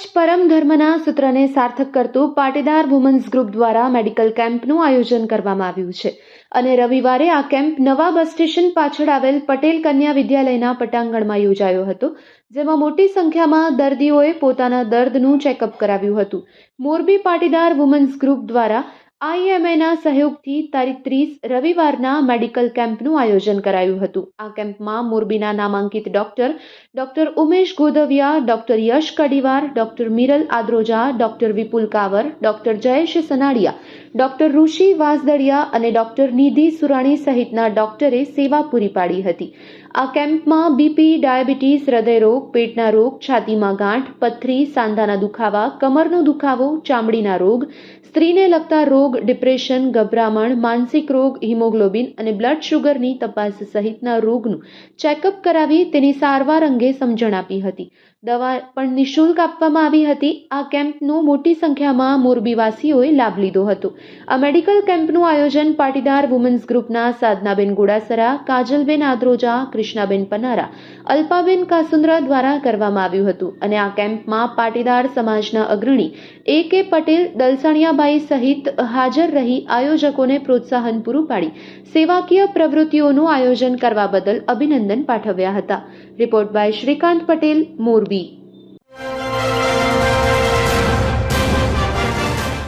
જ પરમ ધર્મના સૂત્રને સાર્થક કરતું પાટીદાર વુમન્સ ગ્રુપ દ્વારા મેડિકલ કેમ્પનું આયોજન કરવામાં આવ્યું છે. અને રવિવારે આ કેમ્પ નવા બસ સ્ટેશન પાછળ આવેલ પટેલ કન્યા વિદ્યાલયના પટાંગણમાં યોજાયો હતો, જેમાં મોટી સંખ્યામાં દર્દીઓએ પોતાના દર્દનું ચેકઅપ કરાવ્યું હતું. મોરબી પાટીદાર વુમન્સ ગ્રુપ દ્વારા આઈએમએના સહયોગથી તારીખ ત્રીસ રવિવારના મેડિકલ કેમ્પનું આયોજન કરાયું હતું. આ કેમ્પમાં મોરબીના નામાંકિત doctor doctor Umesh Godvia, doctor Yash Kadivar, doctor Miral Adroja, doctor Vipul Kavar, doctor Jayesh Sanadiya, doctor Rishi Vasadadiya અને ડોક્ટર નિધિ સુરાણી સહિતના ડોક્ટરે સેવા પૂરી પાડી હતી. આ કેમ્પમાં બીપી, ડાયાબિટીસ હૃદયરોગ પેટના રોગ, છાતીમાં ગાંઠ, પથરી, સાંધાના દુખાવા, કમરનો દુખાવો, ચામડીના રોગ, સ્ત્રીને લગતા રોગ ડિપ્રેશન ગભરામણ, માનસિક રોગ, હિમોગ્લોબિન અને બ્લડ શુગરની તપાસ સહિતના રોગનું ચેકઅપ કરાવી તેની સારવાર અંગે સમજણ આપી હતી. દવા પણ નિઃશુલ્ક આપવામાં આવી હતી. આ કેમ્પનો મોટી સંખ્યામાં મોરબીવાસીઓએ લાભ લીધો હતો. આ મેડિકલ કેમ્પનું આયોજન પાટીદાર વુમન્સ ગ્રુપના સાધનાબેન ગોડાસરા, કાજલબેન આદ્રોજા, કૃષ્ણાબેન પનારા, અલ્પાબેન કાસુંદ્રા દ્વારા કરવામાં આવ્યું હતું અને આ કેમ્પમાં પાટીદાર સમાજના અગ્રણી એ કે પટેલ, દલસાણિયાબાઈ સહિત હાજર રહી આયોજકોને પ્રોત્સાહન પૂરું પાડી. સેવાકીય પ્રવૃત્તિઓનું આયોજન કરવા બદલ અભિનંદન પાઠવ્યા હતા. Report by Srikant Patel, Morbi.